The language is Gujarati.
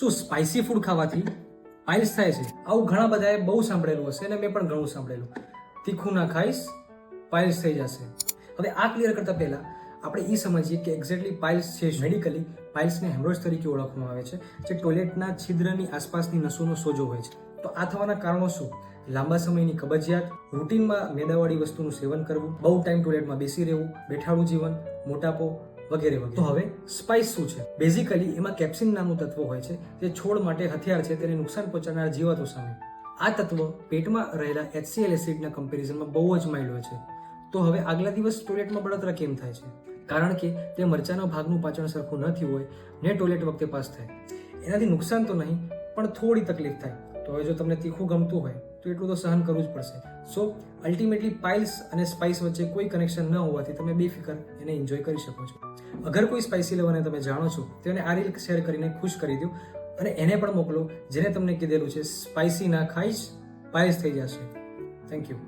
શું સ્પાઇસી ફૂડ ખાવાથી? પાઇલ્સ થાય છે. આવું ઘણા બધાએ બહુ સાંભળેલું હશે અને મેં પણ ઘણું સાંભળેલું. તીખું ના ખાઈશ પાઇલ્સ થઈ જશે. હવે આ ક્લિયર કરતા પહેલા આપણે એ સમજીએ કે એક્ઝેક્ટલી પાઇલ્સ છે મેડિકલી પાઇલ્સને હેમરોજ તરીકે ઓળખવામાં આવે છે, જે ટોયલેટના છિદ્રની આસપાસની નસોનો સોજો હોય છે. તો આ થવાના કારણો શું? લાંબા સમયની કબજિયાત રૂટીનમાં મેદાવાળી વસ્તુનું સેવન કરવું, બહુ ટાઈમ ટોયલેટમાં બેસી રહેવું, બેઠાડું જીવન, મોટાપો વગેરે તો હવે સ્પાઇસ શું છે? બેઝિકલી એમાં કેપ્સિન નામનું તત્વ હોય છે, જે છોડ માટે હથિયાર છે, તેને નુકસાન પહોંચાડનાર જીવાતો સામે. આ તત્વ પેટમાં રહેલા એચસીએલ એસિડના કમ્પેરિઝનમાં બહુ જ માઇલ્ડ છે. તો હવે આગલા દિવસ ટોયલેટમાં બળતરા કેમ થાય છે? કારણ કે તે મરચાના ભાગનું પાચન સરખું ન થયું હોય ને ટોયલેટ વખતે પાસ થાય. એનાથી નુકસાન તો નહીં, પણ થોડી તકલીફ થાય. તો હવે જો તમને તીખું ગમતું હોય, તો એટલું તો સહન કરવું જ પડશે. સો અલ્ટિમેટલી પાઇલ્સ અને સ્પાઇસ વચ્ચે કોઈ કનેક્શન ન હોવાથી તમે બેફિકર એને એન્જોય કરી શકો છો. અગર કોઈ સ્પાઇસી લેવાને તમે જાણો છો, તો એને આ રીલ શેર કરીને ખુશ કરી દો અને એને પણ મોકલો, જેને તમને કીધેલું છે સ્પાઇસી ના ખાઈશ પાયસ થઈ જશે. Thank you